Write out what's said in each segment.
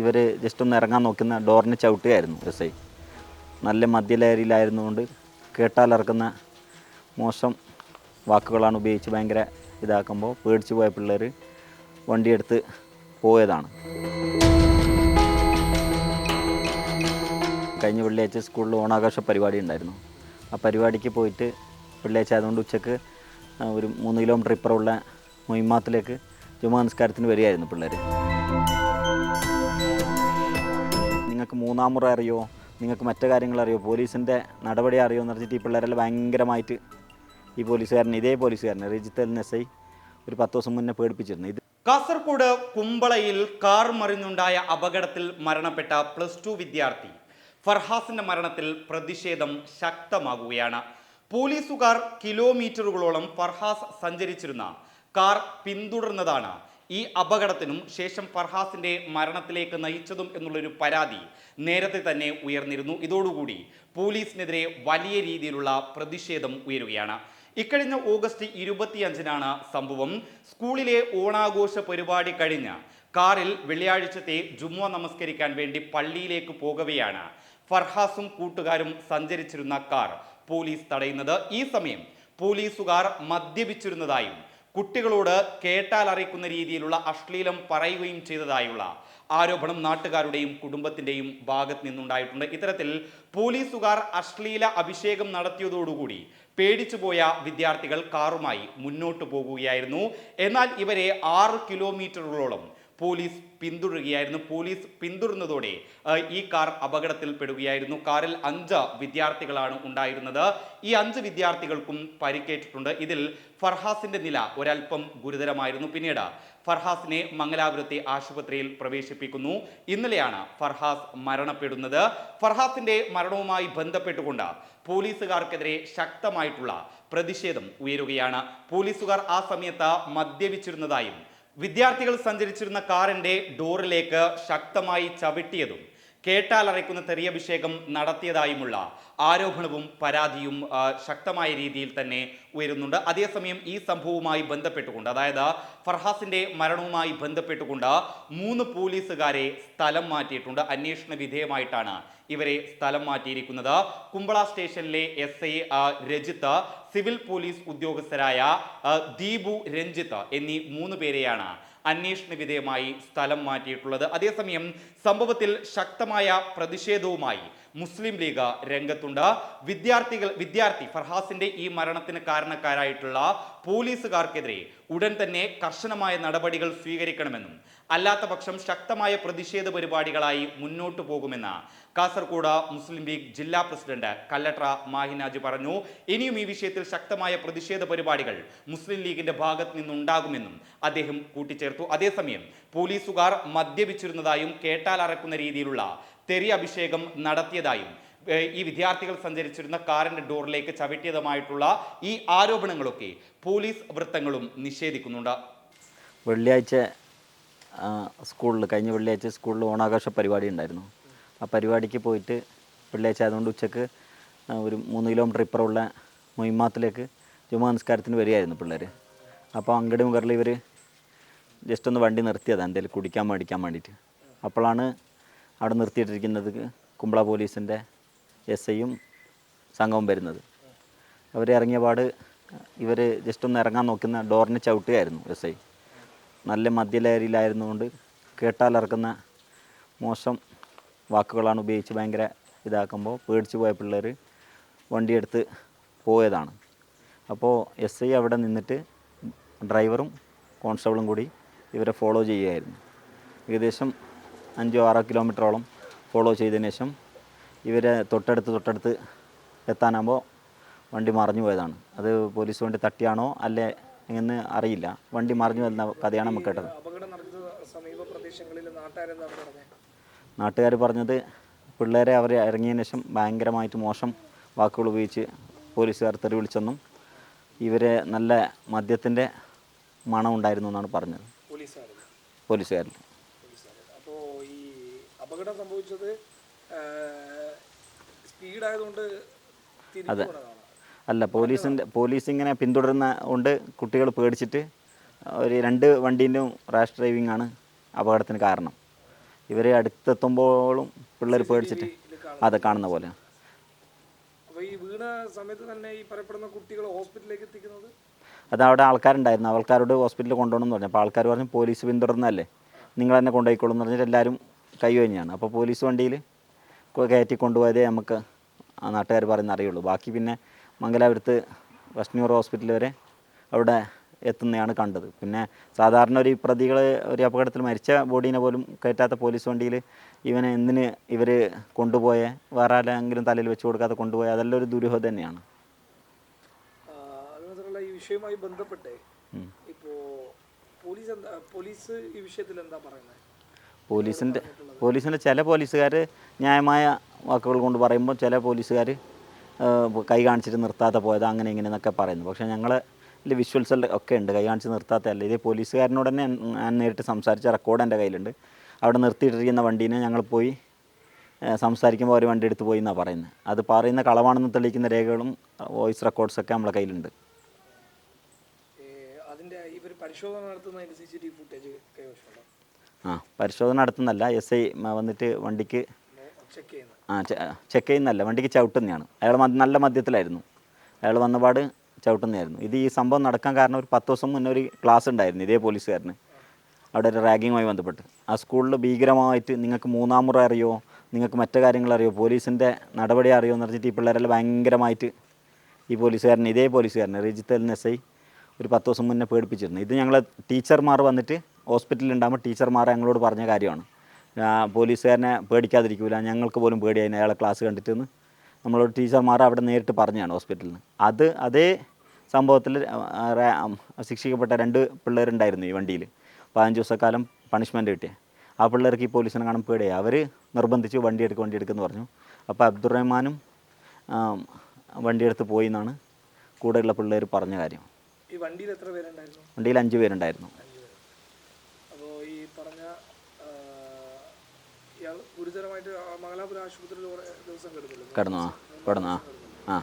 ഇവർ ജസ്റ്റ് ഒന്ന് ഇറങ്ങാൻ നോക്കുന്ന ഡോറിന് ചവിട്ടുകയായിരുന്നു എസ് ഐ നല്ല മദ്യലഹരിയിലായിരുന്നുകൊണ്ട് കേട്ടാലിറക്കുന്ന മോശം വാക്കുകളാണ് ഉപയോഗിച്ച് ഭയങ്കര ഇതാക്കുമ്പോൾ പേടിച്ച് പോയ പിള്ളേർ വണ്ടിയെടുത്ത് പോയതാണ്. കഴിഞ്ഞ വെള്ളിയാഴ്ച സ്കൂളിൽ ഓണാഘോഷ പരിപാടി ഉണ്ടായിരുന്നു. ആ പരിപാടിക്ക് പോയിട്ട് വെള്ളിയാഴ്ച ആയതുകൊണ്ട് ഉച്ചയ്ക്ക് ഒരു മൂന്ന് കിലോമീറ്റർ ഇപ്പുറമുള്ള മൊയ്മാത്തിലേക്ക് ജുമാ നിസ്കാരത്തിന് വരികയായിരുന്നു പിള്ളേർ നിങ്ങൾക്ക് മൂന്നാം മുറ അറിയോ? നിങ്ങൾക്ക് മറ്റു കാര്യങ്ങൾ അറിയോ? പോലീസിന്റെ നടപടി അറിയോ എന്ന് പറഞ്ഞിട്ട് ഈ പിള്ളേരെല്ലാം ഭയങ്കരമായിട്ട് ഈ പോലീസുകാരനെ ഇതേ പോലീസുകാരനെ റിജിത്തൽ ഐ ഒരു പത്ത് ദിവസം മുന്നേ പേടിപ്പിച്ചിരുന്നു. ഇത് കാസർഗോഡ് കുമ്പളയിൽ കാർ മറിഞ്ഞുണ്ടായ അപകടത്തിൽ മരണപ്പെട്ട പ്ലസ് ടു വിദ്യാർത്ഥി ഫർഹാസിന്റെ മരണത്തിൽ പ്രതിഷേധം ശക്തമാകുകയാണ്. പോലീസുകാർ കിലോമീറ്ററുകളോളം ഫർഹാസ് സഞ്ചരിച്ചിരുന്ന കാർ പിന്തുടർന്നതാണ് ഈ അപകടത്തിനും ശേഷം ഫർഹാസിന്റെ മരണത്തിലേക്ക് നയിച്ചതും എന്നുള്ളൊരു പരാതി നേരത്തെ തന്നെ ഉയർന്നിരുന്നു. ഇതോടുകൂടി പോലീസിനെതിരെ വലിയ രീതിയിലുള്ള പ്രതിഷേധം ഉയരുകയാണ്. ഇക്കഴിഞ്ഞ ഓഗസ്റ്റ് ഇരുപത്തിയഞ്ചിനാണ് സംഭവം. സ്കൂളിലെ ഓണാഘോഷ പരിപാടി കഴിഞ്ഞ് കാറിൽ വെള്ളിയാഴ്ചത്തെ ജുമ്മ നമസ്കരിക്കാൻ വേണ്ടി പള്ളിയിലേക്ക് പോകവെയാണ് ഫർഹാസും കൂട്ടുകാരും സഞ്ചരിച്ചിരുന്ന കാർ പോലീസ് തടയുന്നത്. ഈ സമയം പോലീസുകാർ മദ്യപിച്ചിരുന്നതായും കുട്ടികളോട് കേട്ടാൽ അറിയിക്കുന്ന രീതിയിലുള്ള അശ്ലീലം പറയുകയും ചെയ്തതായുള്ള ആരോപണം നാട്ടുകാരുടെയും കുടുംബത്തിന്റെയും ഭാഗത്ത് നിന്നുണ്ടായിട്ടുണ്ട്. ഇത്തരത്തിൽ പോലീസുകാർ അശ്ലീല അഭിഷേകം നടത്തിയതോടുകൂടി പേടിച്ചു പോയ വിദ്യാർത്ഥികൾ കാറുമായി മുന്നോട്ട് പോകുകയായിരുന്നു. എന്നാൽ ഇവരെ ആറ് കിലോമീറ്ററുകളോളം പോലീസ് പിന്തുടരുകയായിരുന്നു. പോലീസ് പിന്തുടർന്നതോടെ ഈ കാർ അപകടത്തിൽപ്പെടുകയായിരുന്നു. കാറിൽ അഞ്ച് വിദ്യാർത്ഥികളാണ് ഉണ്ടായിരുന്നത്. ഈ അഞ്ച് വിദ്യാർത്ഥികൾക്കും പരിക്കേറ്റിട്ടുണ്ട്. ഇതിൽ ഫർഹാസിന്റെ നില ഒരൽപ്പം ഗുരുതരമായിരുന്നു. പിന്നീട് ഫർഹാസിനെ മംഗലാപുരത്തെ ആശുപത്രിയിൽ പ്രവേശിപ്പിക്കുന്നു. ഇന്നലെയാണ് ഫർഹാസ് മരണപ്പെടുന്നത്. ഫർഹാസിന്റെ മരണവുമായി ബന്ധപ്പെട്ടുകൊണ്ട് പോലീസുകാർക്കെതിരെ ശക്തമായിട്ടുള്ള പ്രതിഷേധം ഉയരുകയാണ്. പോലീസുകാർ ആ സമയത്ത് മദ്യപിച്ചിരുന്നതായും വിദ്യാർത്ഥികൾ സഞ്ചരിച്ചിരുന്ന കാറിന്റെ ഡോറിലേക്ക് ശക്തമായി ചവിട്ടിയതും കേട്ടാലറയ്ക്കുന്ന തെറിയഭിഷേകം നടത്തിയതായുമുള്ള ആരോപണവും പരാതിയും ശക്തമായ രീതിയിൽ തന്നെ ഉയരുന്നുണ്ട്. അതേസമയം ഈ സംഭവവുമായി ബന്ധപ്പെട്ടുകൊണ്ട് അതായത് ഫർഹാസിന്റെ മരണവുമായി ബന്ധപ്പെട്ടുകൊണ്ട് മൂന്ന് പോലീസുകാരെ സ്ഥലം മാറ്റിയിട്ടുണ്ട്. അന്വേഷണ വിധേയമായിട്ടാണ് ഇവരെ സ്ഥലം മാറ്റിയിരിക്കുന്നത്. കുമ്പള സ്റ്റേഷനിലെ S I Rajith civil police ഉദ്യോഗസ്ഥരായ Deepu Ranjith എന്നീ മൂന്ന് പേരെയാണ് അന്വേഷണ വിധേയമായി സ്ഥലം മാറ്റിയിട്ടുള്ളത്. അതേസമയം സംഭവത്തിൽ ശക്തമായ പ്രതിഷേധവുമായി മുസ്ലിം ലീഗ് രംഗത്തുണ്ട്. വിദ്യാർത്ഥികൾ വിദ്യാർത്ഥി ഫർഹാസിന്റെ ഈ മരണത്തിന് കാരണക്കാരായിട്ടുള്ള പോലീസുകാർക്കെതിരെ ഉടൻ തന്നെ കർശനമായ നടപടികൾ സ്വീകരിക്കണമെന്നും അല്ലാത്ത പക്ഷം ശക്തമായ പ്രതിഷേധ പരിപാടികളായി മുന്നോട്ടു പോകുമെന്ന് കാസർഗോഡ് മുസ്ലിം ലീഗ് ജില്ലാ പ്രസിഡന്റ് കല്ലട്ര മാഹിനാജ് പറഞ്ഞു. ഇനിയും ഈ വിഷയത്തിൽ ശക്തമായ പ്രതിഷേധ പരിപാടികൾ മുസ്ലിം ലീഗിന്റെ ഭാഗത്ത് നിന്നുണ്ടാകുമെന്നും അദ്ദേഹം കൂട്ടിച്ചേർത്തു. അതേസമയം പോലീസുകാർ മദ്യപിച്ചിരുന്നതായും കേട്ടാൽ അറക്കുന്ന രീതിയിലുള്ള തെറി അഭിഷേകം നടത്തിയതായും ഈ വിദ്യാർത്ഥികൾ സഞ്ചരിച്ചിരുന്ന കാറിന്റെ ഡോറിലേക്ക് ചവിട്ടിയതുമായിട്ടുള്ള ഈ ആരോപണങ്ങളൊക്കെ പോലീസ് വൃത്തങ്ങളും നിഷേധിക്കുന്നുണ്ട്. വെള്ളിയാഴ്ച സ്കൂളിൽ കഴിഞ്ഞ വെള്ളിയാഴ്ച സ്കൂളിൽ ഓണാഘോഷ പരിപാടി ഉണ്ടായിരുന്നു. ആ പരിപാടിക്ക് പോയിട്ട് വെള്ളിയാഴ്ച ആയതുകൊണ്ട് ഉച്ചയ്ക്ക് ഒരു മൂന്ന് കിലോമീറ്റർ ഇപ്പുറമുള്ള മൊയ്മാത്തിലേക്ക് ജുമാ നിസ്കാരത്തിന് വരികയായിരുന്നു പിള്ളേർ അപ്പോൾ അങ്കടി മുഖറിൽ ഇവർ ജസ്റ്റ് ഒന്ന് വണ്ടി നിർത്തിയതാണ് എന്തെങ്കിലും കുടിക്കാൻ മേടിക്കാൻ വേണ്ടിയിട്ട്. അപ്പോഴാണ് അവിടെ നിർത്തിയിട്ടിരിക്കുന്നത് കുമ്പള പോലീസിന്റെ എസ് ഐയും സംഘവും വരുന്നത്. അവർ ഇറങ്ങിയ പാട് ഇവർ ജസ്റ്റ് ഒന്ന് ഇറങ്ങാൻ നോക്കുന്ന ഡോറിന് ചവിട്ടുകയായിരുന്നു എസ് ഐ. നല്ല മദ്യലഹരിയിലായിരുന്നുകൊണ്ട് കേട്ടാലിറക്കുന്ന മോശം വാക്കുകളാണ് ഉപയോഗിച്ച് ഭയങ്കര ഇതാക്കുമ്പോൾ പേടിച്ച് പോയ പിള്ളേർ വണ്ടിയെടുത്ത് പോയതാണ്. അപ്പോൾ എസ് ഐ അവിടെ നിന്നിട്ട് ഡ്രൈവറും കോൺസ്റ്റബിളും കൂടി ഇവരെ ഫോളോ ചെയ്യുകയായിരുന്നു. ഏകദേശം അഞ്ചോ ആറോ കിലോമീറ്ററോളം ഫോളോ ചെയ്തതിന് ശേഷം ഇവരെ തൊട്ടടുത്ത് തൊട്ടടുത്ത് എത്താനാകുമ്പോൾ വണ്ടി മറിഞ്ഞു പോയതാണ്. അത് പോലീസ് വണ്ടി തട്ടിയാണോ അല്ലേ എന്ന് അറിയില്ല. വണ്ടി മറിഞ്ഞു വരുന്ന കഥയാണ് നമുക്ക് കേട്ടത്. നാട്ടുകാർ പറഞ്ഞത് പിള്ളേരെ അവർ ഇറങ്ങിയതിന് ശേഷം ഭയങ്കരമായിട്ട് മോശം വാക്കുകൾ ഉപയോഗിച്ച് പോലീസുകാർ തെറി വിളിച്ചെന്നും ഇവരെ നല്ല മദ്യത്തിന്റെ മണം ഉണ്ടായിരുന്നു എന്നാണ് പറഞ്ഞത്. പോലീസുകാരിൽ. അപ്പോൾ ഈ അപകടം സംഭവിച്ചത് സ്പീഡായതുകൊണ്ട് അതെ. അല്ല പോലീസിന്റെ പോലീസ് ഇങ്ങനെ പിന്തുടരുന്ന കൊണ്ട് കുട്ടികൾ പേടിച്ചിട്ട് ഒരു രണ്ട് വണ്ടീന്റെയും റാഷ് ഡ്രൈവിംഗ് ആണ് അപകടത്തിന് കാരണം. ഇവർ അടുത്തെത്തുമ്പോഴും പിള്ളേർ പേടിച്ചിട്ട് അത് കാണുന്ന പോലെ. അത് അവിടെ ആൾക്കാരുണ്ടായിരുന്നു. ആൾക്കാരോട് ഹോസ്പിറ്റലിൽ കൊണ്ടുപോകണം എന്ന് പറഞ്ഞു. അപ്പോൾ ആൾക്കാർ പറഞ്ഞു പോലീസ് പിന്തുടർന്നല്ലേ നിങ്ങൾ തന്നെ കൊണ്ടുപോയിക്കോളും എന്ന് പറഞ്ഞിട്ട് എല്ലാവരും കൈ കഴിഞ്ഞാണ് അപ്പോൾ പോലീസ് വണ്ടിയിൽ കയറ്റി കൊണ്ടുപോയതേ നമുക്ക് നാട്ടുകാർ പറയുന്ന അറിയുള്ളൂ. ബാക്കി പിന്നെ മംഗലാപുരത്ത് വഷ്ണൂർ ഹോസ്പിറ്റൽ വരെ അവിടെ എത്തുന്നതാണ് കണ്ടത്. പിന്നെ സാധാരണ ഒരു പ്രതികൾ ഒരു അപകടത്തിൽ മരിച്ച ബോഡീനെ പോലും കയറ്റാത്ത പോലീസ് വണ്ടിയിൽ ഇവനെ എന്തിന് ഇവർ കൊണ്ടുപോയ വേറെ ആരെങ്കിലും തലയിൽ വെച്ച് കൊടുക്കാതെ കൊണ്ടുപോയ അതെല്ലാം ഒരു ദുരൂഹം തന്നെയാണ്. ഈ വിഷയവുമായി ബന്ധപ്പെട്ട് പോലീസ് എന്താ പോലീസ് ഈ വിഷയത്തിൽ എന്താ പറയുന്നത്? പോലീസിന്റെ പോലീസിന്റെ ചില പോലീസുകാർ ന്യായമായ വാക്കുകൾ കൊണ്ട് പറയുമ്പോൾ ചില പോലീസുകാർ കൈ കാണിച്ചിട്ട് നിർത്താതെ പോയത് അങ്ങനെ ഇങ്ങനെ എന്നൊക്കെ പറയുന്നു. പക്ഷേ ഞങ്ങൾ വിഷ്വൽസ് ഒക്കെ ഉണ്ട്. കൈ കാണിച്ച് നിർത്താത്തതല്ല. ഇതേ പോലീസുകാരനോട് തന്നെ ഞാൻ നേരിട്ട് സംസാരിച്ച റെക്കോർഡ് എന്റെ കയ്യിലുണ്ട്. അവിടെ നിർത്തിയിട്ടിരിക്കുന്ന വണ്ടീനെ ഞങ്ങൾ പോയി സംസാരിക്കുമ്പോൾ അവർ വണ്ടി എടുത്ത് പോയി എന്നാണ് പറയുന്നത് അത് പറയുന്ന കളവാണെന്ന് തെളിയിക്കുന്ന രേഖകളും വോയിസ് റെക്കോർഡ്സൊക്കെ നമ്മളെ കയ്യിലുണ്ട്. ആ പരിശോധന നടത്തുന്നല്ല എസ് ഐ വന്നിട്ട് വണ്ടിക്ക് ആ ചെക്ക് ചെയ്യുന്നല്ല വണ്ടിക്ക് ചവിട്ടുന്നതാണ് അയാൾ നല്ല മദ്യത്തിലായിരുന്നു അയാൾ വന്നപാട് ചവിട്ടുന്നതായിരുന്നു. ഇത് ഈ സംഭവം നടക്കാൻ കാരണം ഒരു പത്ത് ദിവസം മുന്നേ ഒരു ക്ലാസ് ഉണ്ടായിരുന്നു ഇതേ പോലീസുകാരന്. അവിടെ ഒരു റാഗിങ്ങുമായി ബന്ധപ്പെട്ട്. ആ സ്കൂളിൽ ഭീകരമായിട്ട് നിങ്ങൾക്ക് മൂന്നാം മുറ അറിയോ നിങ്ങൾക്ക് മറ്റു കാര്യങ്ങൾ അറിയോ പോലീസിന്റെ നടപടി അറിയോ എന്ന് പറഞ്ഞിട്ട് ഈ പിള്ളേരെല്ലാം ഭയങ്കരമായിട്ട് ഈ പോലീസുകാരനെ ഇതേ പോലീസുകാരനെ റിജിത്ത് എൽ എസ് ഐ ഒരു പത്ത് ദിവസം മുന്നേ പേടിപ്പിച്ചിരുന്നു. ഇത് ഞങ്ങൾ ടീച്ചർമാർ വന്നിട്ട് ഹോസ്പിറ്റലിൽ ഉണ്ടാകുമ്പോൾ ടീച്ചർമാർ ഞങ്ങളോട് പറഞ്ഞ കാര്യമാണ്. പോലീസുകാരനെ പേടിക്കാതിരിക്കില്ല ഞങ്ങൾക്ക് പോലും പേടിയായി അയാളെ ക്ലാസ് കണ്ടിട്ടെന്ന്. നമ്മളോട് ടീച്ചർമാർ അവിടെ നേരിട്ട് പറഞ്ഞതാണ് ഹോസ്പിറ്റലിൽ നിന്ന് അത് അതേ സംഭവത്തിൽ ശിക്ഷിക്കപ്പെട്ട രണ്ട് പിള്ളേരുണ്ടായിരുന്നു ഈ വണ്ടിയിൽ. പതിനഞ്ച് ദിവസക്കാലം പണിഷ്മെന്റ് കിട്ടിയ. ആ പിള്ളേർക്ക് ഈ പോലീസിനെ കാണാൻ പേടിയായി. അവർ നിർബന്ധിച്ച് വണ്ടി എടുക്കുക വണ്ടി എടുക്കുമെന്ന് പറഞ്ഞു. അപ്പോൾ അബ്ദുറഹ്മാനും വണ്ടിയെടുത്ത് പോയി എന്നാണ് കൂടെയുള്ള പിള്ളേർ പറഞ്ഞ കാര്യം. വണ്ടിയിൽ അഞ്ച് പേരുണ്ടായിരുന്നു അപ്പോൾ ഈ പറഞ്ഞ ആ, ഇയാൾ ഗുരുതരമായിട്ട് ആ മംഗലാപുരം ആശുപത്രിയിൽ കുറേ ദിവസം കിടന്നില്ല കിടന്നോ? കിടന്നോ? ആ.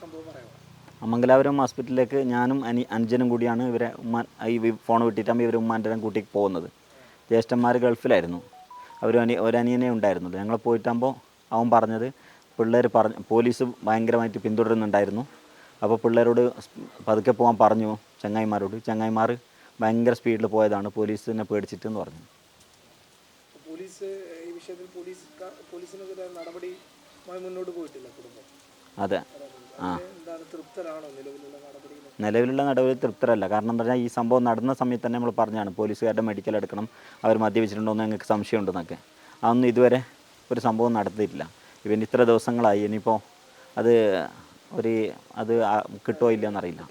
സംഭവം പറയാമോ? മംഗലാപുരം ഹോസ്പിറ്റലിലേക്ക് ഞാനും അനി അനുജനും കൂടിയാണ് ഇവരെ ഉമ്മ ഈ ഫോൺ വിട്ടിട്ടാകുമ്പോൾ ഇവർ ഉമ്മാന്റെ കൂട്ടി പോകുന്നത്. ജ്യേഷ്ഠന്മാർ ഗൾഫിലായിരുന്നു. അവർ അനി ഒരനിയനെ ഉണ്ടായിരുന്നുള്ളൂ. ഞങ്ങൾ പോയിട്ടാകുമ്പോൾ അവൻ പറഞ്ഞത് പിള്ളേർ പറഞ്ഞ് പോലീസ് ഭയങ്കരമായിട്ട് പിന്തുടരുന്നുണ്ടായിരുന്നു. അപ്പോൾ പിള്ളേരോട് പതുക്കെ പോകാൻ പറഞ്ഞു ചങ്ങായിമാരോട്. ചങ്ങായിമാർ ഭയങ്കര സ്പീഡിൽ പോയതാണ്. പോലീസിനെ പേടിച്ചിട്ടെന്ന് പറഞ്ഞു. പോലീസ് ഈ വിഷയത്തിൽ പോലീസ് പോലീസിനെതിരെ നടപടിയുമായി മുന്നോട്ട് പോയിട്ടില്ല കുടുംബം. അതെ. ആ. നിലവിലുള്ള നടപടി തൃപ്തരല്ല. കാരണം എന്താ പറഞ്ഞാൽ ഈ സംഭവം നടന്ന സമയത്ത് തന്നെ നമ്മൾ പറഞ്ഞാണ് പോലീസുകാരുടെ മെഡിക്കൽ എടുക്കണം അവർ മദ്യപിച്ചിട്ടുണ്ടോ എന്ന് ഞങ്ങൾക്ക് സംശയമുണ്ടെന്നൊക്കെ. അതൊന്നും ഇതുവരെ ഒരു സംഭവം നടത്തിയിട്ടില്ല. ഇവൻ ഇത്ര ദിവസങ്ങളായി ഇനിയിപ്പോൾ അത് ഒരു അത് കിട്ടുമോ കിട്ടുമോ ഇല്ലയെന്നറിയില്ല.